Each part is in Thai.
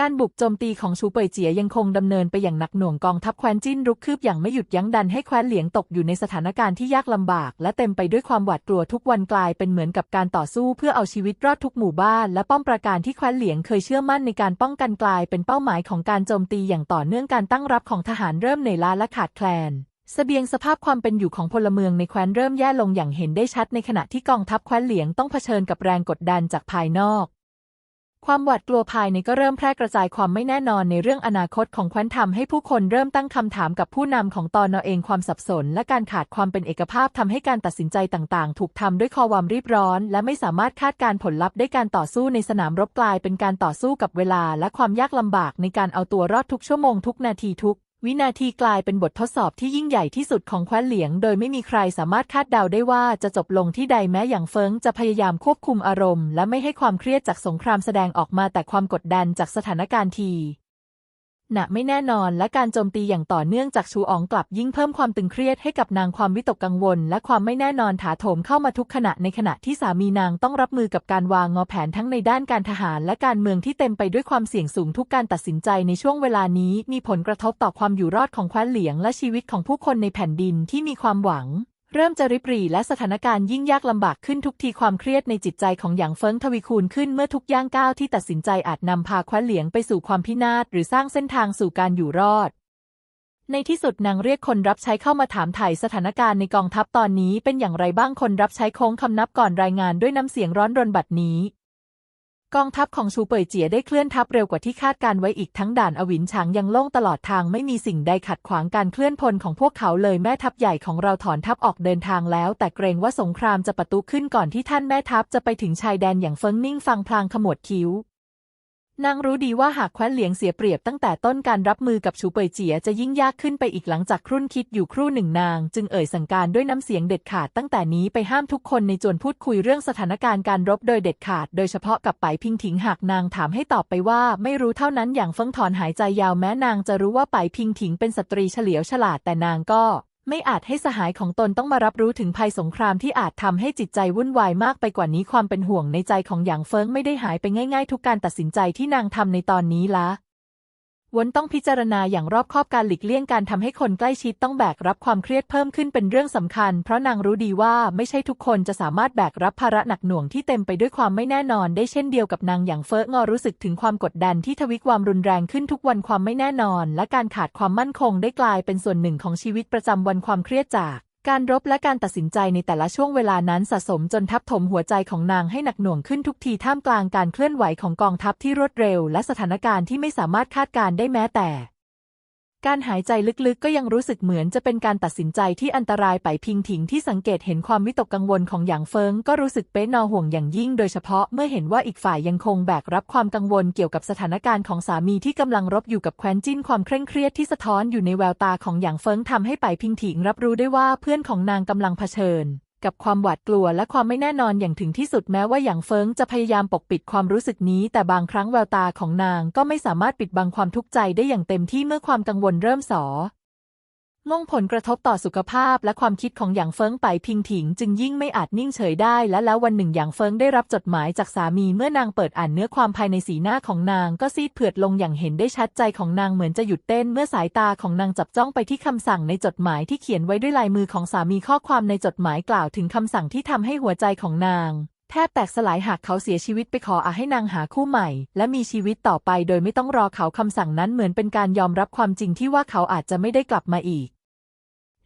การบุกโจมตีของชูเป่ยเจียยังคงดำเนินไปอย่างหนักหน่วงกองทัพแคว้นจิ้นรุกคืบอย่างไม่หยุดยั้งดันให้แคว้นเหลียงตกอยู่ในสถานการณ์ที่ยากลำบาก และเต็มไปด้วยความหวาดกลัวทุกวันกลายเป็นเหมือนกับการต่อสู้เพื่อเอาชีวิตรอดทุกหมู่บ้าน และป้อมปราการที่แคว้นเหลียงเคยเชื่อมั่นในการป้องกันกลายเป็นเป้าหมายของการโจมตีอย่างต่อเนื่องการตั้งรับของทหารเริ่มเหนื่อยล้าและขาดแคลนเสบียงสภาพความเป็นอยู่ของพลเมืองในแคว้นเริ่มแย่ลงอย่างเห็นได้ชัดในขณะที่กองทัพแคว้นเหลียงต้องเผชิญกับแรงกดดันจากภายนอก ความหวาดกลัวภายในก็เริ่มแพร่กระจายความไม่แน่นอนในเรื่องอนาคตของแคว้นทำให้ผู้คนเริ่มตั้งคำถามกับผู้นำของตอนอเองความสับสน และการขาดความเป็นเอกภาพทำให้การตัดสินใจต่างๆ ถูกทำด้วยความรีบร้อน และไม่สามารถคาดการผลลัพธ์ได้การต่อสู้ในสนามรบกลายเป็นการต่อสู้กับเวลา และความยากลำบากในการเอาตัวรอดทุกชั่วโมงทุกนาทีทุก วินาทีกลายเป็นบททดสอบที่ยิ่งใหญ่ที่สุดของแคว้นเหลียง โดยไม่มีใครสามารถคาดเดาได้ว่าจะจบลงที่ใดแม้อย่างเฟิงจะพยายามควบคุมอารมณ์ และไม่ให้ความเครียดจากสงครามแสดงออกมาแต่ความกดดันจากสถานการณ์ที หนะไม่แน่นอนและการโจมตีอย่างต่อเนื่องจากชูอองกลับยิ่งเพิ่มความตึงเครียดให้กับนางความวิตกกังวล และความไม่แน่นอนถาโถมเข้ามาทุกขณะในขณะที่สามีนางต้องรับมือกับการวางงอแผนทั้งในด้านการทหารและการเมืองที่เต็มไปด้วยความเสี่ยงสูงทุกการตัดสินใจในช่วงเวลานี้มีผลกระทบต่อความอยู่รอดของแคว้นเหลียงและชีวิตของผู้คนในแผ่นดินที่มีความหวัง เริ่มจะริบหรี่และสถานการณ์ยิ่งยากลำบากขึ้นทุกทีความเครียดในจิตใจของหยางเฟิงทวีคูณขึ้นเมื่อทุกย่างก้าวที่ตัดสินใจอาจนำพาคว้นเหลียงไปสู่ความพินาศหรือสร้างเส้นทางสู่การอยู่รอด ในที่สุดนางเรียกคนรับใช้เข้ามาถามถ่ายสถานการณ์ในกองทัพตอนนี้เป็นอย่างไรบ้างคนรับใช้โค้งคำนับก่อนรายงานด้วยน้ำเสียงร้อนรนบัดนี้ กองทัพของชูเป่ยเจียได้เคลื่อนทัพเร็วกว่าที่คาดการไว้อีกทั้งด่านอวินฉางยังโล่งตลอดทางไม่มีสิ่งใดขัดขวางการเคลื่อนพลของพวกเขาเลยแม่ทัพใหญ่ของเราถอนทัพออกเดินทางแล้ว แต่เกรงว่าสงครามจะปะทุขึ้นก่อนที่ท่านแม่ทัพจะไปถึงชายแดนอย่างเฟิงนิ่งฟังพลางขมวดคิ้ว นางรู้ดีว่าหากแคว้นเหลียงเสียเปรียบตั้งแต่ต้นการรับมือกับชูเปยเจียจะยิ่งยากขึ้นไปอีกหลังจากครุ่นคิดอยู่ครู่หนึ่งนาง จึงเอ่ยสั่งการด้วยน้ำเสียงเด็ดขาดตั้งแต่นี้ไปห้ามทุกคนในจวนพูดคุยเรื่องสถานการณ์การรบโดยเด็ดขาด โดยเฉพาะกับไปพิงถิงหากนางถามให้ตอบไปว่า ไม่รู้เท่านั้นอย่างเฟิงถอนหายใจยาวแม้นางจะรู้ว่าไปพิงถิงเป็นสตรีเฉลียวฉลาดแต่นางก็ ไม่อาจให้สหายของตนต้องมารับรู้ถึงภัยสงครามที่อาจทำให้จิตใจวุ่นวายมากไปกว่านี้ความเป็นห่วงในใจของหยางเฟิงไม่ได้หายไปง่าย ๆ ทุกการตัดสินใจที่นางทำในตอนนี้ละ วนต้องพิจารณาอย่างรอบคอบการหลีกเลี่ยงการทำให้คนใกล้ชิดต้องแบกรับความเครียดเพิ่มขึ้นเป็นเรื่องสำคัญ เพราะนางรู้ดีว่าไม่ใช่ทุกคนจะสามารถแบกรับภาระหนักหน่วงที่เต็มไปด้วยความไม่แน่นอนได้เช่นเดียวกับนางอย่างเฟิงงอรู้สึกถึงความกดดันที่ทวีความรุนแรงขึ้นทุกวันความไม่แน่นอน และการขาดความมั่นคงได้กลายเป็นส่วนหนึ่งของชีวิตประจำวันความเครียดจาก การรบและการตัดสินใจในแต่ละช่วงเวลานั้นสะสมจนทับถมหัวใจของนางให้หนักหน่วงขึ้นทุกทีท่ามกลางการเคลื่อนไหวของกองทัพที่รวดเร็ว และสถานการณ์ที่ไม่สามารถคาดการได้แม้แต่ การหายใจลึกๆ ก็ยังรู้สึกเหมือนจะเป็นการตัดสินใจที่อันตรายไปพิงถิงที่สังเกตเห็นความวิตกกังวลของหยางเฟิงก็รู้สึกเป๊ะนอห่วงอย่างยิ่ง โดยเฉพาะเมื่อเห็นว่าอีกฝ่ายยังคงแบกรับความกังวลเกี่ยวกับสถานการณ์ของสามีที่กำลังรบอยู่กับแคว้นจิ้นความเคร่งเครียดที่สะท้อนอยู่ในแววตาของหยางเฟิงทำให้ไปพิงถิงรับรู้ได้ว่าเพื่อนของนางกำลังเผชิญ กับความหวาดกลัวและความไม่แน่นอนอย่างถึงที่สุดแม้ว่าหยางเฟิงจะพยายามปกปิดความรู้สึกนี้ แต่บางครั้งแววตาของนางก็ไม่สามารถปิดบังความทุกข์ใจได้อย่างเต็มที่เมื่อความกังวลเริ่มสอ ม่งผลกระทบต่อสุขภาพและความคิดของหยางเฟิงไปพิงถิง จึงยิ่งไม่อาจนิ่งเฉยได้ และแล้ววันหนึ่งหยางเฟิงได้รับจดหมายจากสามีเมื่อนางเปิดอ่านเนื้อความภายในสีหน้าของนางก็ซีดเผือดลงอย่างเห็นได้ชัดใจของนางเหมือนจะหยุดเต้น เมื่อสายตาของนางจับจ้องไปที่คำสั่งในจดหมายที่เขียนไว้ด้วยลายมือของสามีข้อความในจดหมายกล่าวถึงคำสั่งที่ทำให้หัวใจของนางแทบแตกสลายหากเขาเสียชีวิตไปขออาให้นางหาคู่ใหม่ และมีชีวิตต่อไปโดยไม่ต้องรอเขาคำสั่งนั้นเหมือนเป็นการยอมรับความจริงที่ว่าเขาอาจจะไม่ได้กลับมาอีก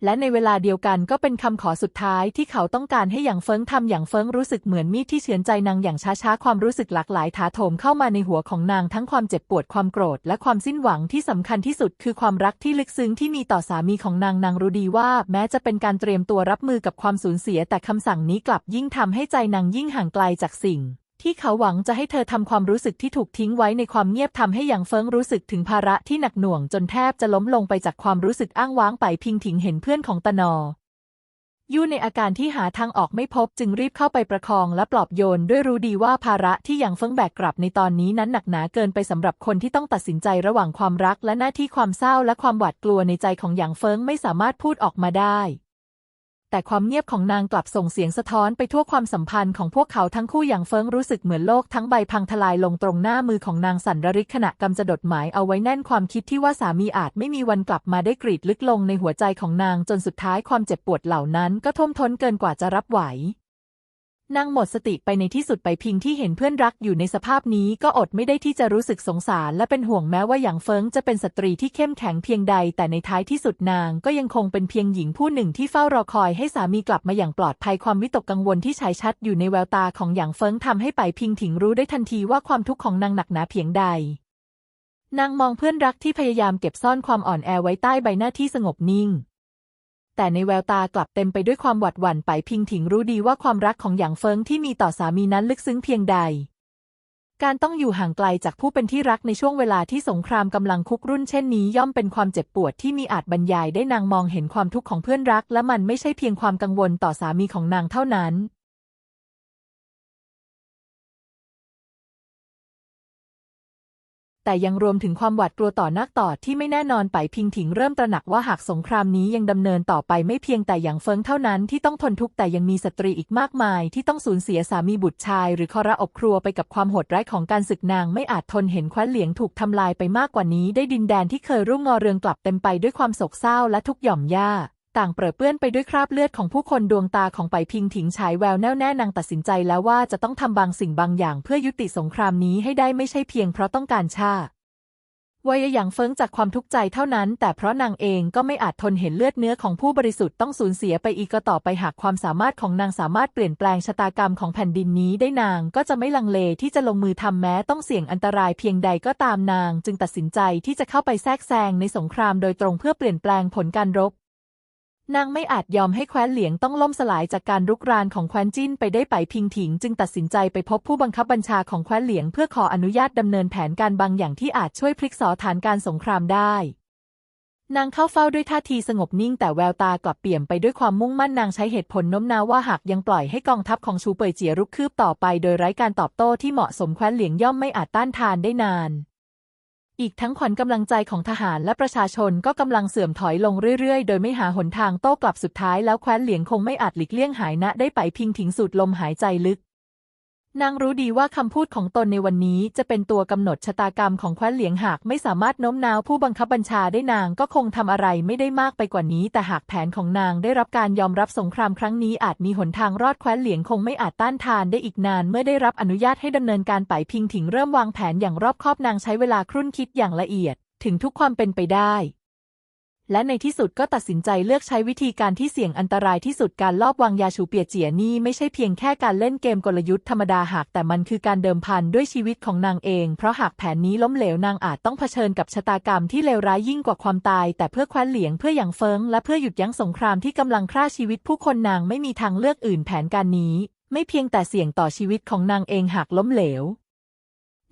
และในเวลาเดียวกันก็เป็นคำขอสุดท้ายที่เขาต้องการให้อย่างเฟิงทำอย่างเฟิงรู้สึกเหมือนมีดที่เฉือนใจนางอย่างช้าๆ ความรู้สึกหลากหลายถาโถมเข้ามาในหัวของนางทั้งความเจ็บปวดความโกรธ และความสิ้นหวังที่สำคัญที่สุดคือความรักที่ลึกซึ้งที่มีต่อสามีของนางนางรู้ดีว่า แม้จะเป็นการเตรียมตัวรับมือกับความสูญเสียแต่คำสั่งนี้กลับยิ่งทำให้ใจนางยิ่งห่างไกลจากสิ่ง ที่เขาหวังจะให้เธอทำความรู้สึกที่ถูกทิ้งไว้ในความเงียบทำให้หยางเฟิงรู้สึกถึงภาระที่หนักหน่วงจนแทบจะล้มลงไปจากความรู้สึกอ้างว้างไปพิงถิงเห็นเพื่อนของตนอยู่ในอาการที่หาทางออกไม่พบจึงรีบเข้าไปประคองและปลอบโยนด้วยรู้ดีว่าภาระที่หยางเฟิงแบกกลับในตอนนี้นั้นหนักหนาเกินไปสำหรับคนที่ต้องตัดสินใจระหว่างความรักและหน้าที่ความเศร้าและความหวาดกลัวในใจของหยางเฟิงไม่สามารถพูดออกมาได้ แต่ความเงียบของนางกลับส่งเสียงสะท้อนไปทั่วความสัมพันธ์ของพวกเขาทั้งคู่อย่างเฟิงรู้สึกเหมือนโลกทั้งใบพังทลายลงตรงหน้ามือของนางสันระริกขณะกำจะดดหมายเอาไว้แน่นความคิดที่ว่าสามีอาจไม่มีวันกลับมาได้กรีดลึกลงในหัวใจของนางจนสุดท้ายความเจ็บปวดเหล่านั้นก็ท่วมท้นเกินกว่าจะรับไหว นางหมดสติไปในที่สุดไปพิงที่เห็นเพื่อนรักอยู่ในสภาพนี้ก็อดไม่ได้ที่จะรู้สึกสงสารและเป็นห่วงแม้ว่าอย่างเฟิงจะเป็นสตรีที่เข้มแข็งเพียงใด แต่ในท้ายที่สุดนางก็ยังคงเป็นเพียงหญิงผู้หนึ่งที่เฝ้ารอคอยให้สามีกลับมาอย่างปลอดภัยความวิตกกังวลที่ฉายชัดอยู่ในแววตาของอย่างเฟิงทำให้ไปพิงถิงรู้ได้ทันทีว่าความทุกข์ของนางหนักหนาเพียงใดนางมองเพื่อนรักที่พยายามเก็บซ่อนความอ่อนแอไว้ใต้ใบหน้าที่สงบนิ่ง แต่ในแววตากลับเต็มไปด้วยความหวัดหวั่นไปพิงถิงรู้ดีว่าความรักของหยางเฟิงที่มีต่อสามีนั้นลึกซึ้งเพียงใด การต้องอยู่ห่างไกลจากผู้เป็นที่รักในช่วงเวลาที่สงครามกำลังคุกรุ่นเช่นนี้ย่อมเป็นความเจ็บปวดที่มีอาจบรรยายได้นางมองเห็นความทุกข์ของเพื่อนรัก และมันไม่ใช่เพียงความกังวลต่อสามีของนางเท่านั้น แต่ยังรวมถึงความหวาดกลัวต่อนักต่อที่ไม่แน่นอนไปพิงถิงเริ่มตระหนักว่าหากสงครามนี้ยังดำเนินต่อไปไม่เพียงแต่อย่างเฟิงเท่านั้นที่ต้องทนทุกข์แต่ยังมีสตรีอีกมากมาย ที่ต้องสูญเสียสามีบุตรชาย หรือคอระอบครัวไปกับความโหดร้ายของการศึกนางไม่อาจทนเห็นคว้นเหลียงถูกทำลายไปมากกว่านี้ ได้ดินแดนที่เคยรุ่งงอเรืองกลับเต็มไปด้วยความโศกเศร้าและทุกหย่อมย่า ต่างเปรอะเปื้อนไปด้วยคราบเลือดของผู้คนดวงตาของไปพิงถิงฉายแววแน่วแน่นางตัดสินใจแล้วว่าจะต้องทำบางสิ่งบางอย่างเพื่อยุติสงครามนี้ให้ได้ไม่ใช่เพียงเพราะต้องการชาติวายอย่างเฟิงจากความทุกข์ใจเท่านั้น แต่เพราะนางเองก็ไม่อาจทนเห็นเลือดเนื้อของผู้บริสุทธิ์ต้องสูญเสียไปอีกก็ต่อไปหากความสามารถของนางสามารถเปลี่ยนแปลงชะตากรรมของแผ่นดินนี้ได้นางก็จะไม่ลังเลที่จะลงมือทำแม้ต้องเสี่ยงอันตรายเพียงใดก็ตามนาง จึงตัดสินใจที่จะเข้าไปแทรกแซงในสงครามโดยตรงเพื่อเปลี่ยนแปลงผลการรบ นางไม่อาจยอมให้แคว้นเหลียงต้องล่มสลายจากการรุกรานของแคว้นจิ้นไปได้ไปพิงถิง จึงตัดสินใจไปพบผู้บังคับบัญชาของแคว้นเหลียง เพื่อขออนุญาตดำเนินแผนการบางอย่างที่อาจช่วยพลิกสอฐานการสงครามได้ นางเข้าเฝ้าด้วยท่าทีสงบนิ่ง แต่แววตากลับเปี่ยมไปด้วยความมุ่งมั่นนางใช้เหตุผลโน้มน้าวว่าหากยังปล่อยให้กองทัพของชูเป่ยเจียรุกคืบต่อไป โดยไร้การตอบโต้ที่เหมาะสมแคว้นเหลียงย่อมไม่อาจต้านทานได้นาน อีกทั้งขวัญกำลังใจของทหารและประชาชนก็กำลังเสื่อมถอยลงเรื่อยๆ โดยไม่หาหนทางโต้กลับสุดท้ายแล้วแคว้นเหลียงคงไม่อาจหลีกเลี่ยงหายนะได้ไปพิงถิงสูดลมหายใจลึก นางรู้ดีว่าคำพูดของตนในวันนี้จะเป็นตัวกำหนดชะตากรรมของแคว้นเหลียงหากไม่สามารถโน้มน้าวผู้บังคับบัญชาได้นางก็คงทำอะไรไม่ได้มากไปกว่านี้ แต่หากแผนของนางได้รับการยอมรับสงครามครั้งนี้อาจมีหนทางรอดแคว้นเหลียงคงไม่อาจต้านทานได้อีกนาน เมื่อได้รับอนุญาตให้ดำเนินการไปพิงถิงเริ่มวางแผนอย่างรอบคอบนางใช้เวลาครุ่นคิดอย่างละเอียด ถึงทุกความเป็นไปได้ และในที่สุดก็ตัดสินใจเลือกใช้วิธีการที่เสี่ยงอันตรายที่สุดการลอบวางยาฉูเปียเจียนี่ไม่ใช่เพียงแค่การเล่นเกมกลยุทธ์ธรรมดาหากแต่มันคือการเดิมพันด้วยชีวิตของนางเอง เพราะหากแผนนี้ล้มเหลวนางอาจต้องเผชิญกับชะตากรรมที่เลวร้ายยิ่งกว่าความตาย แต่เพื่อแคว้นเหลียงเพื่ออย่างเฟิงและเพื่อหยุดยั้งสงครามที่กำลังฆ่าชีวิตผู้คนนางไม่มีทางเลือกอื่นแผนการนี้ ไม่เพียงแต่เสี่ยงต่อชีวิตของนางเองหากล้มเหลว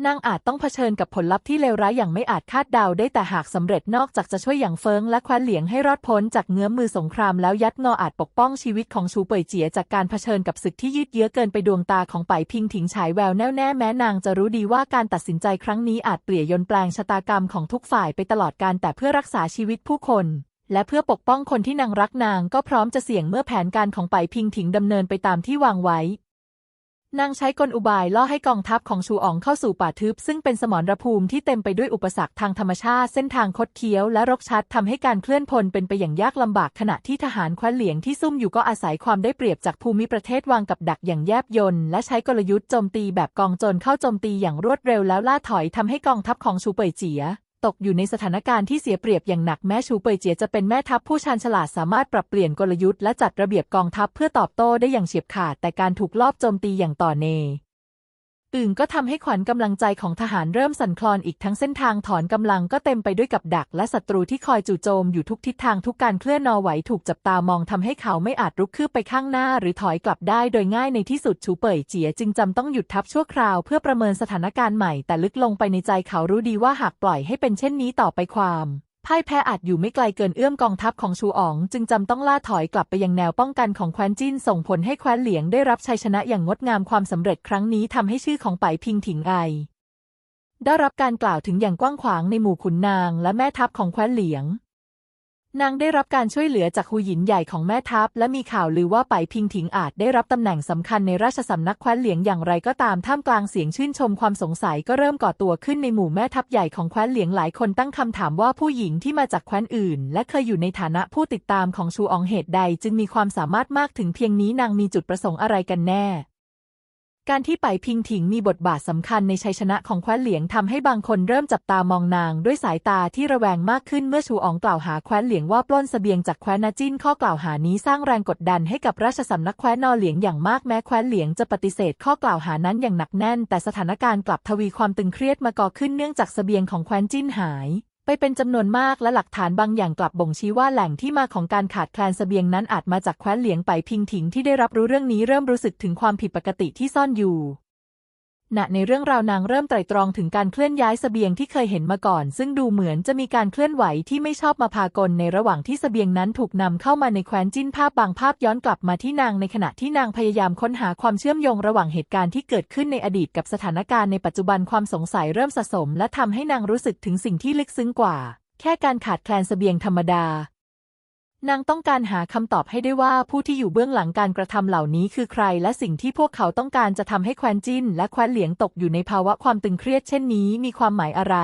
นางอาจต้องเผชิญกับผลลัพธ์ที่เลวร้ายอย่างไม่อาจคาดเดาได้แต่หากสำเร็จนอกจากจะช่วยอย่างเฟิงและคว้นเหลียงให้รอดพ้นจากเงื้อมมือสงครามแล้วยัดงออาจปกป้องชีวิตของชูเป่ยเจียจากการเผชิญกับศึกที่ยืดเยื้อเกินไปดวงตาของไปพิงถิงฉายแววแน่วแน่แม้นางจะรู้ดีว่าการตัดสินใจครั้งนี้อาจเปลี่ยนแปลงชะตากรรมของทุกฝ่ายไปตลอดการแต่เพื่อรักษาชีวิตผู้คนและเพื่อปกป้องคนที่นางรักนางก็พร้อมจะเสี่ยงเมื่อแผนการของไปพิงถิงดำเนินไปตามที่วางไว้ นางใช้กลอุบายล่อให้กองทัพของชูอ๋องเข้าสู่ป่าทึบ ซึ่งเป็นสมรภูมิที่เต็มไปด้วยอุปสรรคทางธรรมชาติ เส้นทางคดเคี้ยวและรกชัดทำให้การเคลื่อนพลเป็นไปอย่างยากลำบากขณะที่ทหารคว้นเหลียงที่ซุ่มอยู่ก็อาศัยความได้เปรียบจากภูมิประเทศวางกับดักอย่างแยบยลและใช้กลยุทธ์โจมตีแบบกองโจรเข้าโจมตีอย่างรวดเร็วแล้วล่าถอยทำให้กองทัพของชูเป่ยเจีย ตกอยู่ในสถานการณ์ที่เสียเปรียบอย่างหนักแม้ชูเปยเจียจะเป็นแม่ทัพผู้ชาญฉลาดสามารถปรับเปลี่ยนกลยุทธ์และจัดระเบียบกองทัพเพื่อตอบโต้ได้อย่างเฉียบขาดแต่การถูกลอบโจมตีอย่างต่อเนื่อง อื่นก็ทำให้ขวัญกำลังใจของทหารเริ่มสั่นคลอนอีกทั้งเส้นทางถอนกำลังก็เต็มไปด้วยกับดัก และศัตรูที่คอยจู่โจมอยู่ทุกทิศทางทุกการเคลื่อนนอไหวถูกจับตามองทำให้เขาไม่อาจรุกคืบไปข้างหน้า หรือถอยกลับได้โดยง่ายในที่สุดชูเป่ยเจียจึงจำต้องหยุดทัพชั่วคราวเพื่อประเมินสถานการณ์ใหม่แต่ลึกลงไปในใจเขารู้ดีว่าหากปล่อยให้เป็นเช่นนี้ต่อไปความ พ่ายแพ้อาจอยู่ไม่ไกลเกินเอื้อมกองทัพของชูอ๋อง จึงจำต้องล่าถอยกลับไปยังแนวป้องกันของแคว้นจินส่งผลให้แคว้นเหลียงได้รับชัยชนะอย่างงดงามความสำเร็จครั้งนี้ทำให้ชื่อของไปพิงถิงไอได้รับการกล่าวถึงอย่างกว้างขวางในหมู่ขุนนางและแม่ทัพของแคว้นเหลียง นางได้รับการช่วยเหลือจากหูหยินใหญ่ของแม่ทัพ และมีข่าวลือว่าไปพิงถิงอาจได้รับตำแหน่งสำคัญในราชสำนักแคว้นเหลียงอย่างไรก็ตามท่ามกลางเสียงชื่นชมความสงสัยก็เริ่มก่อตัวขึ้นในหมู่แม่ทัพใหญ่ของแคว้นเหลียงหลายคนตั้งคำถามว่าผู้หญิงที่มาจากแคว้นอื่น และเคยอยู่ในฐานะผู้ติดตามของชูอองเหตุใด จึงมีความสามารถมากถึงเพียงนี้นางมีจุดประสงค์อะไรกันแน่ การที่ไปพิงถิงมีบทบาทสำคัญในชัยชนะของแคว้นเหลียงทำให้บางคนเริ่มจับตามองนาง ด้วยสายตาที่ระแวงมากขึ้นเมื่อชูอองกล่าวหาแคว้นเหลียงว่าปล้นเสบียงจากแคว้นนาจิ้นข้อกล่าวหานี้สร้างแรงกดดันให้กับราชสำนักแคว้นนอเหลียงอย่างมากแม้แคว้นเหลียงจะปฏิเสธข้อกล่าวหานั้นอย่างหนักแน่น แต่สถานการณ์กลับทวีความตึงเครียดมาก่อขึ้นเนื่องจากเสบียงของแคว้นจิ้นหาย ไปเป็นจำนวนมากและหลักฐานบางอย่างกลับบ่งชี้ว่าแหล่งที่มาของการขาดแคลนเสบียงนั้นอาจมาจากแคว้นเหลียงไปพิงถิงที่ได้รับรู้เรื่องนี้เริ่มรู้สึกถึงความผิดปกติที่ซ่อนอยู่ ณในเรื่องราวนางเริ่มไตร่ตรองถึงการเคลื่อนย้ายสเสบียงที่เคยเห็นมาก่อน ซึ่งดูเหมือนจะมีการเคลื่อนไหวที่ไม่ชอบมาพากลในระหว่างที่สเสบียงนั้นถูกนำเข้ามาในแคว้นจิ้นภาพบางภาพย้อนกลับมาที่นางในขณะที่นางพยายามค้นหาความเชื่อมโยงระหว่างเหตุการณ์ที่เกิดขึ้นในอดีตกับสถานการณ์ในปัจจุบันความสงสัยเริ่มสะสม และทำให้นางรู้สึกถึงสิ่งที่ลึกซึ้งกว่า แค่การขาดแคลนสเสบียงธรรมดา นางต้องการหาคำตอบให้ได้ว่าผู้ที่อยู่เบื้องหลังการกระทำเหล่านี้คือใคร และสิ่งที่พวกเขาต้องการจะทำให้แคว้นจินและแคว้นเหลียงตกอยู่ในภาวะความตึงเครียดเช่นนี้มีความหมายอะไร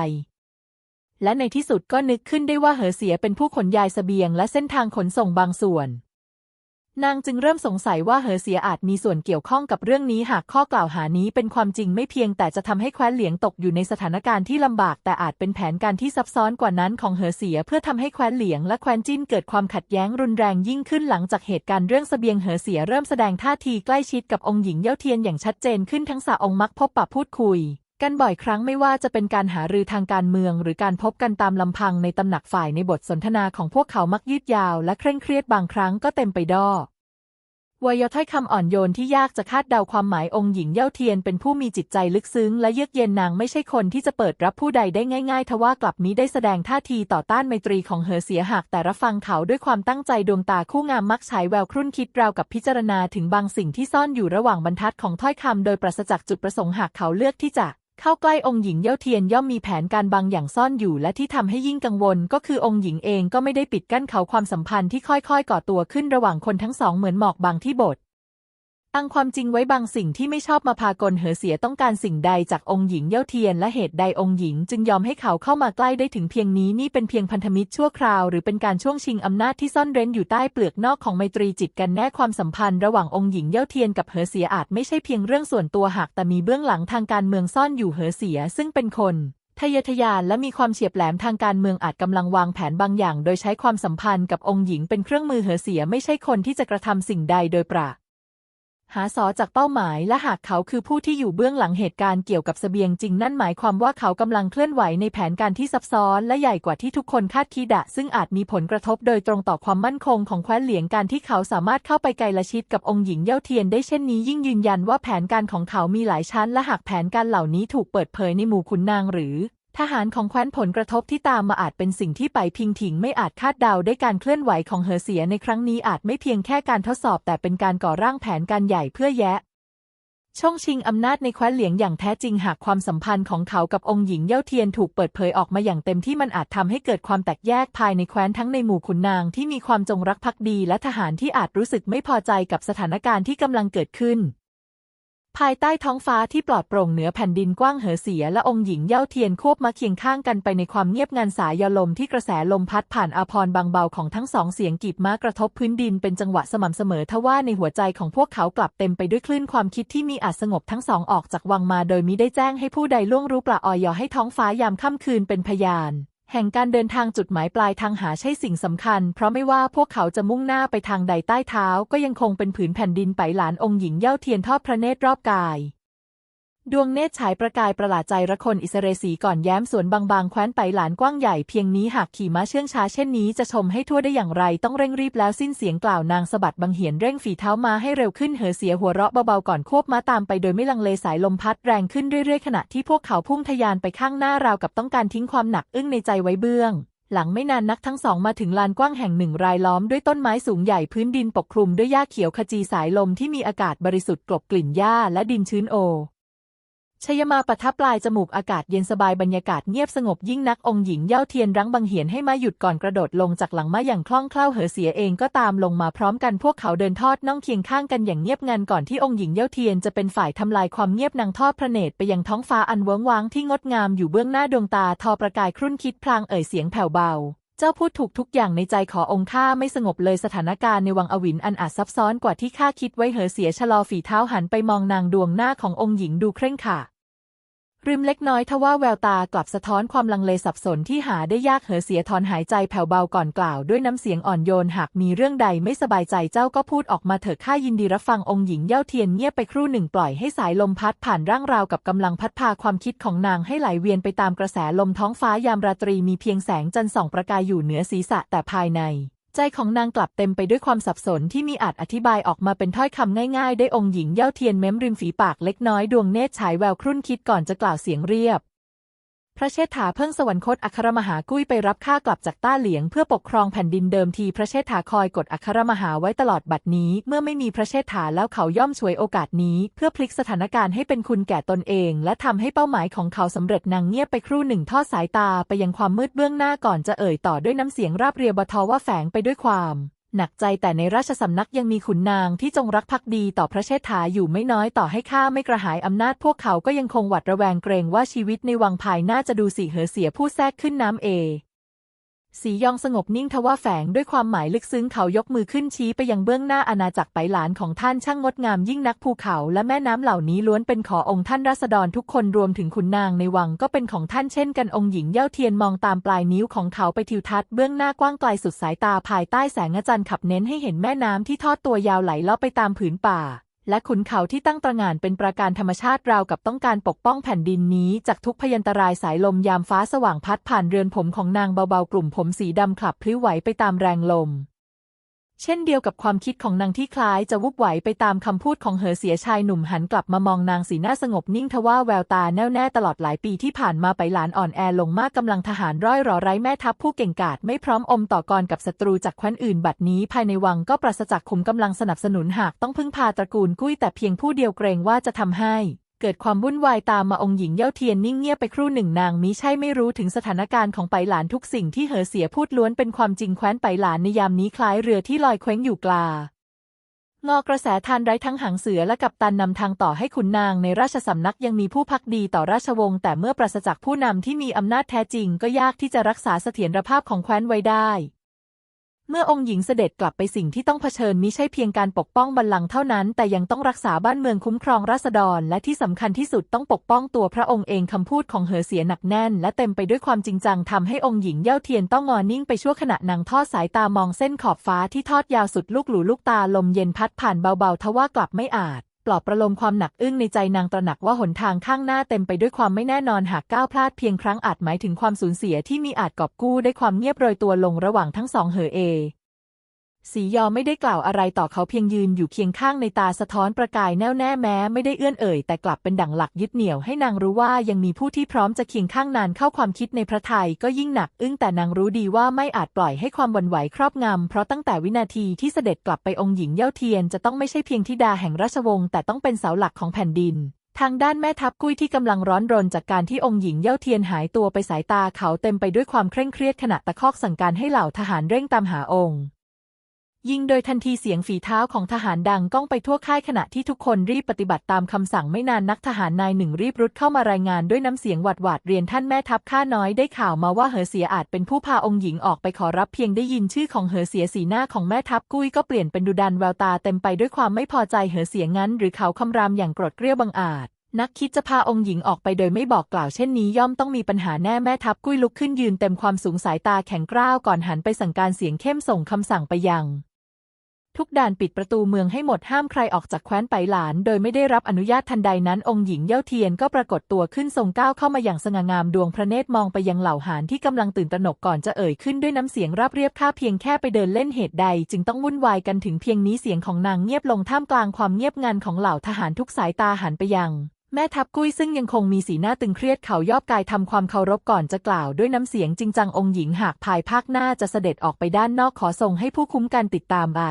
และในที่สุดก็นึกขึ้นได้ว่าเหอเสียเป็นผู้ขนย้ายเสบียงและเส้นทางขนส่งบางส่วน นางจึงเริ่มสงสัยว่าเหอเสียอาจมีส่วนเกี่ยวข้องกับเรื่องนี้หากข้อกล่าวหานี้เป็นความจริงไม่เพียงแต่จะทำให้แคว้นเหลียงตกอยู่ในสถานการณ์ที่ลำบาก แต่อาจเป็นแผนการที่ซับซ้อนกว่านั้นของเหอเสียเพื่อทำให้แคว้นเหลียงและแคว้นจิ้นเกิดความขัดแย้งรุนแรงยิ่งขึ้นหลังจากเหตุการณ์เรื่องเสบียงเหอเสียเริ่มแสดงท่าทีใกล้ชิดกับองค์หญิงเย่าเทียนอย่างชัดเจนขึ้นทั้งสาองค์มักพบปะพูดคุย กันบ่อยครั้งไม่ว่าจะเป็นการหารือทางการเมือง หรือการพบกันตามลำพังในตำหนักฝ่ายในบทสนทนาของพวกเขามักยืดยาว และเคร่งเครียดบางครั้งก็เต็มไปด้วยวยถ้อยคำอ่อนโยนที่ยากจะคาดเดาความหมายองค์หญิงเย่าเทียนเป็นผู้มีจิตใจลึกซึ้งและเยือกเย็นนางไม่ใช่คนที่จะเปิดรับผู้ใดได้ง่ายๆ ทว่ากลับมิได้แสดงท่าทีต่อต้านไมตรีของเหอเสียหากแต่รับฟังเขาด้วยความตั้งใจดวงตาคู่งามมักฉายแววครุ่นคิดราวกับพิจารณาถึงบางสิ่งที่ซ่อนอยู่ระหว่างบรรทัดของถ้อยคำโดยปราศจากจุดประสงค์หากเขาเลือกที่จะ เข้าใกล้องค์หญิงเย่าเทียนย่อมมีแผนการบางอย่างซ่อนอยู่ และที่ทำให้ยิ่งกังวล ก็คือองค์หญิงเองก็ไม่ได้ปิดกั้นเขาความสัมพันธ์ที่ค่อยๆ ก่อตัวขึ้นระหว่างคนทั้งสองเหมือนหมอกบางที่บท ตั้งความจริงไว้บางสิ่งที่ไม่ชอบมาพากลเหอเสียต้องการสิ่งใดจากองค์หญิงเย่าเทียนและเหตุใดองค์หญิง จึงยอมให้เขาเข้ามาใกล้ได้ถึงเพียงนี้นี่เป็นเพียงพันธมิตรชั่วคราว หรือเป็นการช่วงชิงอำนาจที่ซ่อนเร้นอยู่ใต้เปลือกนอกของไมตรีจิตกันแน่ความสัมพันธ์ระหว่างองค์หญิงเย่าเทียนกับเหอเสียอาจไม่ใช่เพียงเรื่องส่วนตัวหากแต่มีเบื้องหลังทางการเมืองซ่อนอยู่เหอเสีย ซึ่งเป็นคนทะเยอทะยานและมีความเฉียบแหลมทางการเมืองอาจกำลังวางแผนบางอย่าง โดยใช้ความสัมพันธ์กับองค์หญิงเป็นเครื่องมือเหอเสียไม่ใช่คนที่จะกระทำสิ่งใดโดยประ หาสอจากเป้าหมายและหากเขาคือผู้ที่อยู่เบื้องหลังเหตุการณ์เกี่ยวกับเสบียงจริงนั่นหมายความว่าเขากำลังเคลื่อนไหวในแผนการที่ซับซ้อนและใหญ่กว่าที่ทุกคนคาดคิดะซึ่งอาจมีผลกระทบโดยตรงต่อความมั่นคงของแคว้นเหลียงการที่เขาสามารถเข้าไปไกลละชิดกับองค์หญิงเย่าเทียนได้เช่นนี้ยิ่งยืนยันว่าแผนการของเขามีหลายชั้นและหากแผนการเหล่านี้ถูกเปิดเผยในหมู่ขุนนางหรือ ทหารของแคว้นผลกระทบที่ตามมาอาจเป็นสิ่งที่ไปพิงถิงไม่อาจคาดเดาได้การเคลื่อนไหวของเหอเสียในครั้งนี้อาจไม่เพียงแค่การทดสอบแต่เป็นการก่อร่างแผนการใหญ่เพื่อแยะ ช่องชิงอำนาจในแคว้นเหลียงอย่างแท้จริงหากความสัมพันธ์ของเขากับองค์หญิงเย่าเทียนถูกเปิดเผยออกมาอย่างเต็มที่มันอาจทำให้เกิดความแตกแยกภายในแคว้นทั้งในหมู่ขุนนางที่มีความจงรักภักดีและทหารที่อาจรู้สึกไม่พอใจกับสถานการณ์ที่กำลังเกิดขึ้น ภายใต้ท้องฟ้าที่ปลอดโปร่งเหนือแผ่นดินกว้างเหอเสียและองค์หญิงเย่าเทียนควบมาเคียงข้างกันไปในความเงียบงันสายลมที่กระแสลมพัดผ่านอาพรบางเบาของทั้งสองเสียงกีบม้ากระทบพื้นดินเป็นจังหวะสม่ำเสมอทว่าในหัวใจของพวกเขากลับเต็มไปด้วยคลื่นความคิดที่มีอาจสงบทั้งสองออกจากวังมาโดยมิได้แจ้งให้ผู้ใดล่วงรู้ปละออยอให้ท้องฟ้ายามค่ำคืนเป็นพยาน แห่งการเดินทางจุดหมายปลายทางหาใช่สิ่งสำคัญ เพราะไม่ว่าพวกเขาจะมุ่งหน้าไปทางใดใต้เท้า ก็ยังคงเป็นผืนแผ่นดินไปหลานองค์หญิงเย่าเทียนทอดพระเนตรรอบกาย ดวงเนตรฉายประกายประหลาดใจระคนอิสเรสีก่อนแย้มสวนบางๆ แคว้นไปหลานกว้างใหญ่เพียงนี้หากขี่ม้าเชื่องช้าเช่นนี้จะชมให้ทั่วได้อย่างไรต้องเร่งรีบแล้วสิ้นเสียงกล่าวนางสะบัดบังเหียนเร่งฝีเท้ามาให้เร็วขึ้นเหอเสียหัวเราะเบาๆก่อนควบม้าตามไปโดยไม่ลังเลสายลมพัดแรงขึ้นเรื่อยๆ ขณะที่พวกเขาพุ่งทะยานไปข้างหน้าราวกับต้องการทิ้งความหนักอึ้งในใจไว้เบื้องหลังไม่นานนักทั้งสองมาถึงลานกว้างแห่งหนึ่งรายล้อมด้วยต้นไม้สูงใหญ่พื้นดินปกคลุมด้วยหญ้าเขียวขจีสายลมที่มีอากาศบริสุทธิ์กลบกลิ่นหญ้าและดินชื้นโอ ชยมาประทับปลายจมูกอากาศเย็นสบายบรรยากาศเงียบสงบยิ่งนักองค์หญิงเย่าเทียนรั้งบังเหียนให้มาหยุดก่อนกระโดดลงจากหลังม้าอย่างคล่องแคล่วเหอเสียเองก็ตามลงมาพร้อมกันพวกเขาเดินทอดน่องเคียงข้างกันอย่างเงียบงันก่อนที่องค์หญิงเย่าเทียนจะเป็นฝ่ายทำลายความเงียบนางทอดพระเนตรไปยังท้องฟ้าอันเวิ้งว้างที่งดงามอยู่เบื้องหน้าดวงตาทอประกายครุ่นคิดพลางเอ่ยเสียงแผ่วเบา เจ้าพูดถูกทุกอย่างในใจขอองค์ข้าไม่สงบเลยสถานการณ์ในวังอวินอันอาจซับซ้อนกว่าที่ข้าคิดไว้เหอเสียชะลอฝีเท้าหันไปมองนางดวงหน้าขององค์หญิงดูเคร่งข่า ริมเล็กน้อยทว่าแววตากลับสะท้อนความลังเลสับสนที่หาได้ยากเหอเสียถอนหายใจแผ่วเบาก่อนกล่าวด้วยน้ำเสียงอ่อนโยนหากมีเรื่องใดไม่สบายใจเจ้าก็พูดออกมาเถิดข้ายินดีรับฟังองค์หญิงเย่าเทียนเงียบไปครู่หนึ่งปล่อยให้สายลมพัดผ่านร่างราวกับกำลังพัดพาความคิดของนางให้ไหลเวียนไปตามกระแสลมท้องฟ้ายามราตรีมีเพียงแสงจันทร์ส่องประกายอยู่เหนือศีรษะแต่ภายใน ใจของนางกลับเต็มไปด้วยความสับสนที่มีอาจอธิบายออกมาเป็นถ้อยคำง่ายๆ ได้องค์หญิงเย่าเทียนเม้มริมฝีปากเล็กน้อยดวงเนตรฉายแววครุ่นคิดก่อนจะกล่าวเสียงเรียบ พระเชษฐาเพิ่งสวรรคตอัครมหากุ้ยไปรับข้ากลับจากต้าเหลียงเพื่อปกครองแผ่นดินเดิมทีพระเชษฐาคอยกดอัครมหาไว้ตลอดบัดนี้ เมื่อไม่มีพระเชษฐาแล้วเขาย่อมช่วยโอกาสนี้ เพื่อพลิกสถานการณ์ให้เป็นคุณแก่ตนเอง และทำให้เป้าหมายของเขาสำเร็จนางเงียบไปครู่หนึ่งทอดสายตาไปยังความมืดเบื้องหน้าก่อนจะเอ่ยต่อด้วยน้ำเสียงราบเรียบทว่าแฝงไปด้วยความ หนักใจแต่ในราชสำนักยังมีขุนนางที่จงรักภักดีต่อพระเชษฐาอยู่ไม่น้อยต่อให้ข้าไม่กระหายอำนาจพวกเขาก็ยังคงหวัดระแวงเกรงว่าชีวิตในวังภายน่าจะดูสีเหอเสียผู้แทรกขึ้นน้ำเอ สียองสงบนิ่งทว่าแฝงด้วยความหมายลึกซึ้งเขายกมือขึ้นชี้ไปยังเบื้องหน้าอาณาจักรไปหลานของท่านช่างงดงามยิ่งนักภูเขาและแม่น้ำเหล่านี้ล้วนเป็นขอองค์ท่านรัษฎรทุกคนรวมถึงขุนนางในวังก็เป็นของท่านเช่นกันองค์หญิงเย่าเทียนมองตามปลายนิ้วของเขาไปทิวทัศน์เบื้องหน้ากว้างไกลสุดสายตาภายใต้แสงอาจันทร์ขับเน้นให้เห็นแม่น้ำที่ทอดตัวยาวไหลลาะไปตามผืนป่า และขุนเขาที่ตั้งตระหง่านเป็นประการธรรมชาติราวกับต้องการปกป้องแผ่นดินนี้จากทุกพยันตรายสายลมยามฟ้าสว่างพัดผ่านเรือนผมของนางเบาๆกลุ่มผมสีดำคลับพลิ้วไหวไปตามแรงลม เช่นเดียวกับความคิดของนางที่คล้ายจะวุบไหวไปตามคำพูดของเหอเสียชายหนุ่มหันกลับมามองนางสีหน้าสงบนิ่งทว่าแววตาแน่วแน่ตลอดหลายปีที่ผ่านมาไปหลานอ่อนแอลงมากกำลังทหารร้อยรอไร้แม่ทัพผู้เก่งกาจไม่พร้อมอมต่อกรกับศัตรูจากแคว้นอื่นบัดนี้ ภายในวังก็ปราศจากขุมกำลังสนับสนุนหากต้องพึ่งพาตระกูลกุ้ยแต่เพียงผู้เดียวเกรงว่าจะทำให้ เกิดความวุ่นวายตามมาองค์หญิงเย่าเทียนนิ่งเงียบไปครู่หนึ่งนางมิใช่ไม่รู้ถึงสถานการณ์ของไปหลานทุกสิ่งที่เหอเสียพูดล้วนเป็นความจริงแคว้นไปหลานในยามนี้คล้ายเรือที่ลอยเคว้งอยู่กลางอกระแสทานไร้ทั้งหางเสือและกับตันนำทางต่อให้ขุนนางในราชสำนักยังมีผู้พักดีต่อราชวงศ์แต่เมื่อปราศจากผู้นำที่มีอำนาจแท้จริงก็ยากที่จะรักษาเสถียรภาพของแคว้นไว้ได้ เมื่อองค์หญิงเสด็จกลับไปสิ่งที่ต้องเผชิญมิใช่เพียงการปกป้องบัลลังก์เท่านั้น แต่ยังต้องรักษาบ้านเมืองคุ้มครองราษฎร และที่สำคัญที่สุดต้องปกป้องตัวพระองค์เองคำพูดของเหอเสียหนักแน่น และเต็มไปด้วยความจริงจังทำให้องค์หญิงเย่าเทียนต้องงอนิ่งไปชั่วขณะนางทอดสายตามองเส้นขอบฟ้าที่ทอดยาวสุดลูกหลูลูกตาลมเย็นพัดผ่านเบาๆทว่า กลับไม่อาจ ปลอบประโลมความหนักอึ้งในใจนางตระหนักว่าหนทางข้างหน้าเต็มไปด้วยความไม่แน่นอนหากก้าวพลาดเพียงครั้งอาจหมายถึงความสูญเสียที่มีอาจกอบกู้ได้ความเงียบโรยตัวลงระหว่างทั้งสองเหอเอ สียอไม่ได้กล่าวอะไรต่อเขาเพียงยืนอยู่เคียงข้างในตาสะท้อนประกายแน่วแน่แม้ไม่ได้เอื้อนเอ่ย แต่กลับเป็นดั่งหลักยึดเหนี่ยวให้นางรู้ว่ายังมีผู้ที่พร้อมจะเคียงข้างนานเข้าความคิดในพระไทยก็ยิ่งหนัก อึ้งแต่นางรู้ดีว่าไม่อาจปล่อยให้ความวันไหวครอบงำเพราะตั้งแต่วินาทีที่เสด็จกลับไปองค์หญิงเย่าเทียนจะต้องไม่ใช่เพียงธิดาแห่งราชวงศ์แต่ต้องเป็นเสาหลักของแผ่นดินทางด้านแม่ทัพกุ้ยที่กำลังร้อนรนจากการที่องค์หญิงเย่าเทียนหายตัวไปสายตาเขาเต็มไปด้วยความเคร่งเครียดขณะตะคอกสั่งการให้เหล่าทหารเร่งตามหาองค์ ยิงโดยทันทีเสียงฝีเท้าของทหารดังก้องไปทั่วค่ายขณะที่ทุกคนรีบปฏิบัติตามคำสั่งไม่นานนักทหารนายหนึ่งรีบรุดเข้ามารายงานด้วยน้ำเสียงหวาดหวาดเรียนท่านแม่ทัพข้าน้อยได้ข่าวมาว่าเหอเสียอาจเป็นผู้พาองค์หญิงออกไปขอรับเพียงได้ยินชื่อของเหอเสียสีหน้าของแม่ทัพกุ้ยก็เปลี่ยนเป็นดุดันแววตาเต็มไปด้วยความไม่พอใจเหอเสียงั้น หรือเขาคำรามอย่างโกรธเกรี้ยวบังอาจนักคิดจะพาองค์หญิงออกไปโดยไม่บอกกล่าวเช่นนี้ย่อมต้องมีปัญหาแน่แม่ทัพกุ้ยลุกขึ้นยืนเต็มความสูงสายตาแข็งกร้าวก่อนหันไปสั่งการเสียงเข้มส่งคำสั่งไปยัง ทุกด่านปิดประตูเมืองให้หมดห้ามใครออกจากแคว้นไปหลาน โดยไม่ได้รับอนุญาตทันใดนั้นองค์หญิงเย่าเทียนก็ปรากฏตัวขึ้นทรงก้าวเข้ามาอย่างสง่างามดวงพระเนตรมองไปยังเหล่าหานที่กำลังตื่นตระหนกก่อนจะเอ่ยขึ้นด้วยน้ำเสียงราบเรียบข้าเพียงแค่ไปเดินเล่นเหตุใด จึงต้องวุ่นวายกันถึงเพียงนี้เสียงของนางเงียบลงท่ามกลางความเงียบงันของเหล่าทหารทุกสายตาหันไปยังแม่ทัพกุ้ยซึ่งยังคงมีสีหน้าตึงเครียดเขายอบกายทำความเคารพก่อนจะกล่าวด้วยน้ำเสียงจริงจังองค์หญิงหากภายภาคหน้าจะเสด็จออกไปด้านนอกขอส่งให้ผู้คุ้มกันติดตามไป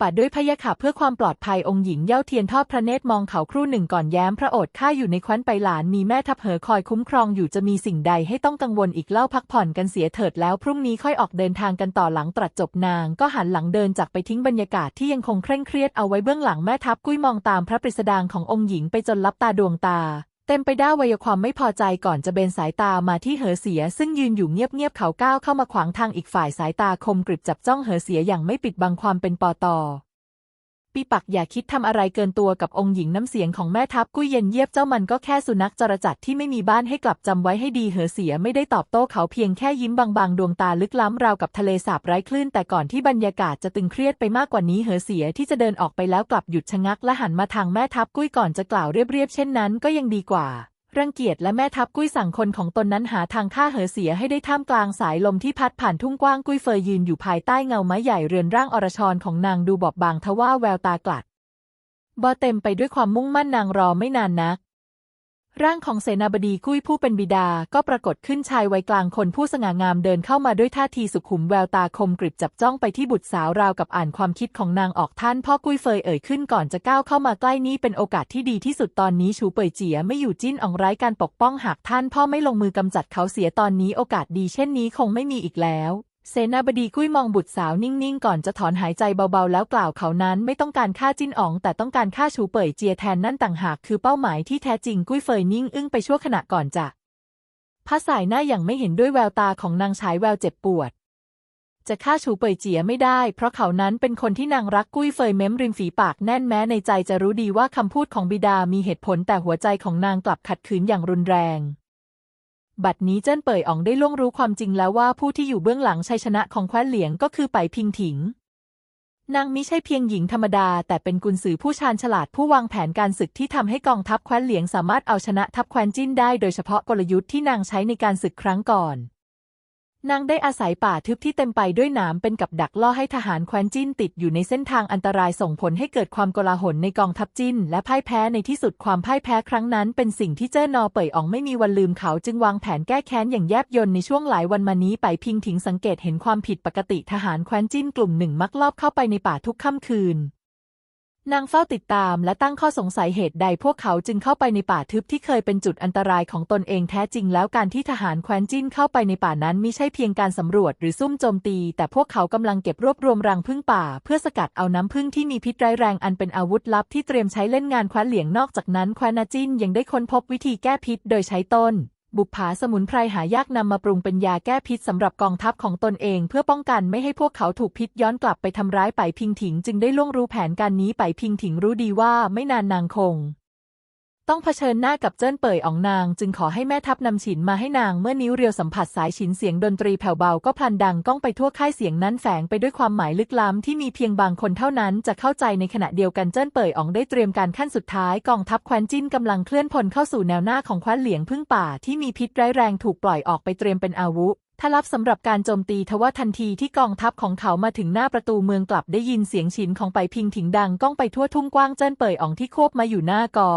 ปัดด้วยพยาค่ะเพื่อความปลอดภัยองค์หญิงเย่าเทียนทอดพระเนตรมองเขาครู่หนึ่งก่อนแย้มพระโอษฐ์ข้าอยู่ในคว้นไปหลานมีแม่ทัพเหอคอยคุ้มครองอยู่จะมีสิ่งใดให้ต้องกังวลอีกเล่าพักผ่อนกันเสียเถิดแล้วพรุ่งนี้ค่อยออกเดินทางกันต่อหลังตรัสจบนาง ก็หันหลังเดินจากไปทิ้งบรรยากาศที่ยังคงเคร่งเครียดเอาไว้เบื้องหลังแม่ทัพกุ้ยมองตามพระปริสดางขององค์หญิงไปจนลับตาดวงตา เต็มไปด้วยวัยความไม่พอใจก่อนจะเบนสายตามาที่เหอเสีย ซึ่งยืนอยู่เงียบๆเขาก้าวเข้ามาขวางทางอีกฝ่ายสายตาคมกริบจับจ้องเหอเสียอย่างไม่ปิดบังความเป็นปอตอ ปีปักอย่าคิดทำอะไรเกินตัวกับองค์หญิงน้ำเสียงของแม่ทัพกุ้ยเย็นเยียบเจ้ามันก็แค่สุนัขจรจัดที่ไม่มีบ้านให้กลับจำไว้ให้ดีเหอเสียไม่ได้ตอบโต้เขาเพียงแค่ยิ้มบางๆ ดวงตาลึกล้ำราวกับทะเลสาบไร้คลื่นแต่ก่อนที่บรรยากาศจะตึงเครียดไปมากกว่านี้เหอเสียที่จะเดินออกไปแล้วกลับหยุดชะงักและหันมาทางแม่ทัพกุ้ยก่อนจะกล่าวเรียบๆเช่นนั้นก็ยังดีกว่า รังเกียจและแม่ทัพกุ้ยสั่งคนของตนนั้นหาทางฆ่าเหอเสียให้ได้ท่ามกลางสายลมที่พัดผ่านทุ่งกว้างกุ้ยเฟยยืนอยู่ภายใต้เงาไม้ใหญ่เรือนร่างอรชรของนางดูบอบบางทว่าแววตากลัดบ่เต็มไปด้วยความมุ่งมั่นนางรอไม่นานนัก ร่างของเสนาบดีกุ้ยผู้เป็นบิดาก็ปรากฏขึ้นชายวัยกลางคนผู้สง่างามเดินเข้ามาด้วยท่าทีสุขุมแววตาคมกริบจับจ้องไปที่บุตรสาวราวกับอ่านความคิดของนางออกท่านพ่อกุ้ยเฟยเอ่ยขึ้นก่อนจะก้าวเข้ามาใกล้นี้เป็นโอกาสที่ดีที่สุดตอนนี้ชูเป่ยเจียไม่อยู่จิ้นอองไร้การปกป้องหากท่านพ่อไม่ลงมือกำจัดเขาเสียตอนนี้โอกาสดีเช่นนี้คงไม่มีอีกแล้ว เสนาบดีกุ้ยมองบุตรสาวนิ่งๆ ก่อนจะถอนหายใจเบาๆ แล้วกล่าวเขานั้นไม่ต้องการฆ่าจิ้นอ๋อง แต่ต้องการฆ่าชูเป่ยเจียแทนนั่นต่างหากคือเป้าหมายที่แท้จริงกุ้ยเฟยนิ่งอึ้งไปชั่วขณะก่อนจะพระสายหน้าอย่างไม่เห็นด้วยแววตาของนางฉายแววเจ็บปวด จะฆ่าชูเป่ยเจียไม่ได้ เพราะเขานั้นเป็นคนที่นางรักกุ้ยเฟยเม้มริมฝีปากแน่นแม้ในใจจะรู้ดีว่าคำพูดของบิดามีเหตุผลแต่หัวใจของนางกลับขัดขืนอย่างรุนแรง บัดนี้เจิ้นเป่ยอ๋องได้ล่วงรู้ความจริงแล้วว่าผู้ที่อยู่เบื้องหลังชัยชนะของแคว้นเหลียงก็คือไปพิงถิง นางมิใช่เพียงหญิงธรรมดา แต่เป็นกุนสือผู้ชาญฉลาดผู้วางแผนการศึกที่ทำให้กองทัพแคว้นเหลียงสามารถเอาชนะทัพแคว้นจิ้นได้โดยเฉพาะกลยุทธ์ที่นางใช้ในการศึกครั้งก่อน นางได้อาศัยป่าทึบที่เต็มไปด้วยหนามเป็นกับดักล่อให้ทหารแคว้นจิ้นติดอยู่ในเส้นทางอันตรายส่งผลให้เกิดความโกลาหลในกองทัพจิ้น และพ่ายแพ้ในที่สุดความพ่ายแพ้ครั้งนั้น เป็นสิ่งที่เจ้านอเป่ยอองไม่มีวันลืมเขาจึงวางแผนแก้แค้นอย่างแยบยลในช่วงหลายวันมานี้ไปพิงถิงสังเกตเห็นความผิดปกติทหารแคว้นจิ้นกลุ่มหนึ่งมักลอบเข้าไปในป่าทุกค่ำคืน นางเฝ้าติดตามและตั้งข้อสงสัยเหตุใดพวกเขาจึงเข้าไปในป่าทึบที่เคยเป็นจุดอันตรายของตนเองแท้จริงแล้วการที่ทหารแคว้นจิ้นเข้าไปในป่านั้นไม่ใช่เพียงการสำรวจหรือซุ่มโจมตี แต่พวกเขากำลังเก็บรวบรวมรังพึ่งป่า เพื่อสกัดเอาน้ำพึ่งที่มีพิษร้ายแรงอันเป็นอาวุธลับที่เตรียมใช้เล่นงานแคว้นเหลียงนอกจากนั้นแคว้นนาจิ้นยังได้ค้นพบวิธีแก้พิษโดยใช้ต้น บุปผาสมุนไพรหายากนำมาปรุงเป็นยาแก้พิษสำหรับกองทัพของตนเอง เพื่อป้องกันไม่ให้พวกเขาถูกพิษย้อนกลับไปทำร้ายไปพิงถิง จึงได้ล่วงรู้แผนการนี้ไปพิงถิงรู้ดีว่าไม่นานนางคง ต้องเผชิญหน้ากับเจิ้นเป่ยอองนาง จึงขอให้แม่ทัพนำฉินมาให้นางเมื่อนิ้วเรียวสัมผัสสายฉินเสียงดนตรีแผ่วเบาก็พลันดังก้องไปทั่วค่ายเสียงนั้นแฝงไปด้วยความหมายลึกล้ำที่มีเพียงบางคนเท่านั้นจะเข้าใจในขณะเดียวกันเจิ้นเป่ยอองได้เตรียมการขั้นสุดท้ายกองทัพแคว้นจิ้นกำลังเคลื่อนพลเข้าสู่แนวหน้าของแคว้นเหลียงพึ่งป่าที่มีพิษร้ายแรงถูกปล่อยออกไปเตรียมเป็นอาวุธถ้ารับสำหรับการโจมตีทว่าทันทีที่กองทัพของเขามาถึงหน้าประตูเมืองกลับได้ยินเสียงฉินของไปพิงถิงดังก้องไปทั่วทุ่งกว้างเจิ้นเป่ยอองที่ควบมาอยู่หน้ากอ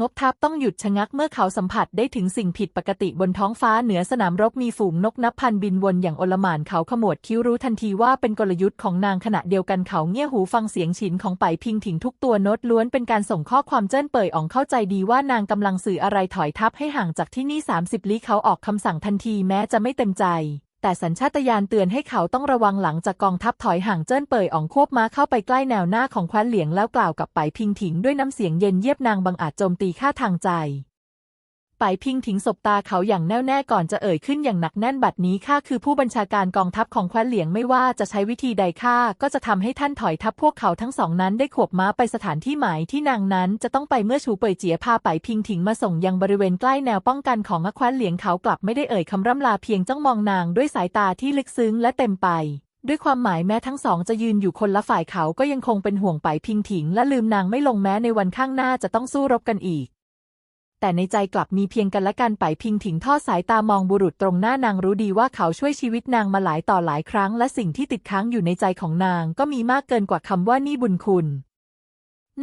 นบทัพต้องหยุดชะงักเมื่อเขาสัมผัสได้ถึงสิ่งผิดปกติบนท้องฟ้าเหนือสนามรบมีฝูงนกนับพันบินวนอย่างโอลหม่านเขาขมวดคิ้วรู้ทันทีว่าเป็นกลยุทธ์ของนางขณะเดียวกันเขาเงี่ยหูฟังเสียงฉินของไปพิงถิงทุกตัวโน้ตล้วนเป็นการส่งข้อความเจิ้นเป่ยอ่องเข้าใจดีว่านางกำลังสื่ออะไรถอยทัพให้ห่างจากที่นี่ 30 ลี้เขาออกคำสั่งทันทีแม้จะไม่เต็มใจ แต่สัญชาตญาณเตือนให้เขาต้องระวังหลังจากกองทัพถอยห่างเจิ้นเป่ยอ่องควบม้าเข้าไปใกล้แนวหน้าของแคว้นเหลียงแล้วกล่าวกับไปพิงถิงด้วยน้ำเสียงเย็นเยียบนางบังอาจโจมตีข้าทางใจ ไปพิงถิงศบตาเขาอย่างแน่วแน่ก่อนจะเอ่ยขึ้นอย่างหนักแน่นบัดนี้ข้าคือผู้บัญชาการกองทัพของแคว้นเหลียงไม่ว่าจะใช้วิธีใดข้าก็จะทำให้ท่านถอยทัพพวกเขาทั้งสองนั้นได้ขวบม้าไปสถานที่หมายที่นางนั้นจะต้องไปเมื่อชูเป่ยเจียพาไปพิงถิงมาส่งยังบริเวณใกล้แนวป้องกันของแคว้นเหลียงเขากลับไม่ได้เอ่ยคำร่ำลาเพียงจ้องมองนางด้วยสายตาที่ลึกซึ้งและเต็มไปด้วยความหมายแม้ทั้งสองจะยืนอยู่คนละฝ่ายเขาก็ยังคงเป็นห่วงไปพิงถิงและลืมนางไม่ลงแม้ในวันข้างหน้าจะต้องสู้รบกันอีก แต่ในใจกลับมีเพียงกันและกันไปพิงถิงทอดสายตามองบุรุษตรงหน้านางรู้ดีว่าเขาช่วยชีวิตนางมาหลายต่อหลายครั้ง และสิ่งที่ติดค้างอยู่ในใจของนางก็มีมากเกินกว่าคำว่านี่บุญคุณ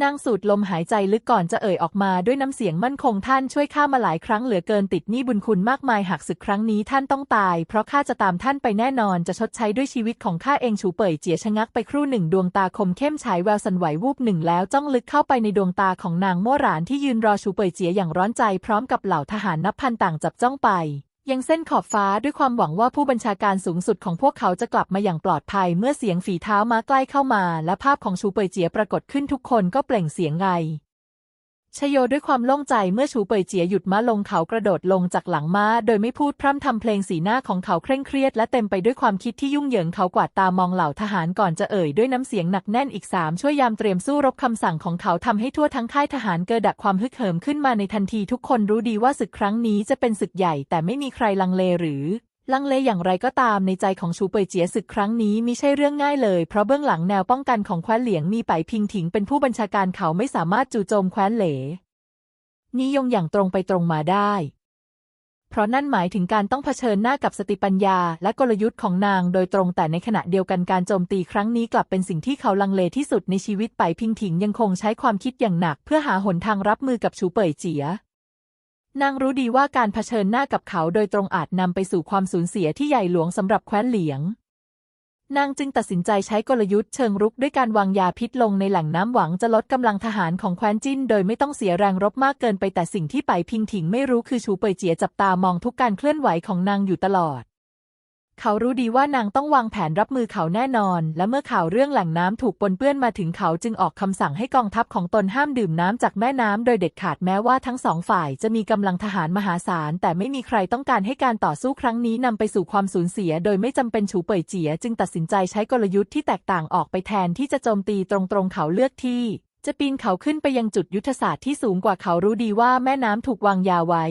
นางสูดลมหายใจลึกก่อนจะเอ่ยออกมาด้วยน้ำเสียงมั่นคงท่านช่วยข้ามาหลายครั้งเหลือเกินติดหนี้บุญคุณมากมายหากศึกครั้งนี้ท่านต้องตาย เพราะข้าจะตามท่านไปแน่นอนจะชดใช้ด้วยชีวิตของข้าเองฉูเป่ยเจียชะงักไปครู่หนึ่งดวงตาคมเข้มฉายแววสันไหววูบหนึ่งแล้วจ้องลึกเข้าไปในดวงตาของนางโม่หรานที่ยืนรอฉูเป่ยเจียอย่างร้อนใจพร้อมกับเหล่าทหารนับพันต่างจับจ้องไป ยังเส้นขอบฟ้าด้วยความหวังว่าผู้บัญชาการสูงสุดของพวกเขาจะกลับมาอย่างปลอดภัยเมื่อเสียงฝีเท้ามาใกล้เข้ามา และภาพของชูเปยเจียปรากฏขึ้นทุกคนก็เปล่งเสียงไง ชโยด้วยความโล่งใจเมื่อชูเป่ยเจียหยุดม้าลงเขากระโดดลงจากหลังม้า โดยไม่พูดพร่ำทำเพลงสีหน้าของเขาเคร่งเครียดและเต็มไปด้วยความคิดที่ยุ่งเหยิงเขากวาดตามองเหล่าทหารก่อนจะเอ่ยด้วยน้ำเสียงหนักแน่นอีกสามช่วยยามเตรียมสู้รบคำสั่งของเขาทำให้ทั่วทั้งค่ายทหารเกิดดักความฮึกเหิมขึ้นมาในทันทีทุกคนรู้ดีว่าศึกครั้งนี้จะเป็นศึกใหญ่แต่ไม่มีใครลังเลหรือ ลังเลอย่างไรก็ตามในใจของชูเป่ยเจียศึกครั้งนี้มิใช่เรื่องง่ายเลย เพราะเบื้องหลังแนวป้องกันของแคว้นเหลียงมีไปพิงถิงเป็นผู้บัญชาการเขาไม่สามารถจู่โจมแคว้นเหลนิยงอย่างตรงไปตรงมาได้ เพราะนั่นหมายถึงการต้องเผชิญหน้ากับสติปัญญา และกลยุทธ์ของนางโดยตรงแต่ในขณะเดียวกันการโจมตีครั้งนี้กลับเป็นสิ่งที่เขาลังเลที่สุดในชีวิตไปพิงถิงยังคงใช้ความคิดอย่างหนัก เพื่อหาหนทางรับมือกับชูเป่ยเจีย นางรู้ดีว่าการเผชิญหน้ากับเขาโดยตรงอาจนำไปสู่ความสูญเสียที่ใหญ่หลวงสำหรับแคว้นเหลียง นางจึงตัดสินใจใช้กลยุทธ์เชิงรุกด้วยการวางยาพิษลงในแหล่งน้ำหวังจะลดกำลังทหารของแคว้นจิ้น โดยไม่ต้องเสียแรงรบมากเกินไปแต่สิ่งที่ไปพิงถิงไม่รู้คือชูเป่ยเจียจับตามองทุกการเคลื่อนไหวของนางอยู่ตลอด เขารู้ดีว่านางต้องวางแผนรับมือเขาแน่นอน และเมื่อข่าวเรื่องแหล่งน้ำถูกปนเปื้อนมาถึงเขาจึงออกคำสั่งให้กองทัพของตนห้ามดื่มน้ำจากแม่น้ำโดยเด็ดขาดแม้ว่าทั้งสองฝ่ายจะมีกำลังทหารมหาศาล แต่ไม่มีใครต้องการให้การต่อสู้ครั้งนี้นำไปสู่ความสูญเสีย โดยไม่จำเป็นฉูเป่ยเจีย จึงตัดสินใจใช้กลยุทธ์ที่แตกต่างออกไปแทนที่จะโจมตีตรงๆเขาเลือกที่จะปีนเขาขึ้นไปยังจุดยุทธศาสตร์ที่สูงกว่าเขารู้ดีว่าแม่น้ำถูกวางยาไว้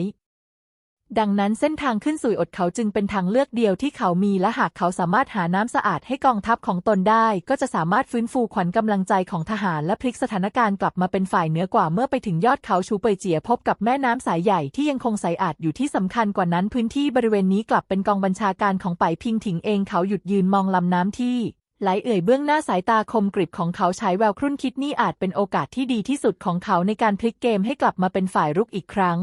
ดังนั้นเส้นทางขึ้นสู่อดเขาจึงเป็นทางเลือกเดียวที่เขามีและหากเขาสามารถหาน้ำสะอาดให้กองทัพของตนได้ ก็จะสามารถฟื้นฟูขวัญกำลังใจของทหารและพลิกสถานการณ์กลับมาเป็นฝ่ายเหนือกว่าเมื่อไปถึงยอดเขาชูเปยเจียพบกับแม่น้ำสายใหญ่ที่ยังคงใสอาดอยู่ที่สำคัญกว่านั้นพื้นที่บริเวณนี้กลับเป็นกองบัญชาการของไปพิงถิงเองเขาหยุดยืนมองลำน้ำที่ไหลเอ่ยเบื้องหน้าสายตาคมกริบของเขาใช้แววครุ่นคิดนี่อาจเป็นโอกาสที่ดีที่สุดของเขาในการพลิกเกมให้กลับมาเป็นฝ่ายรุกอีกครั้ง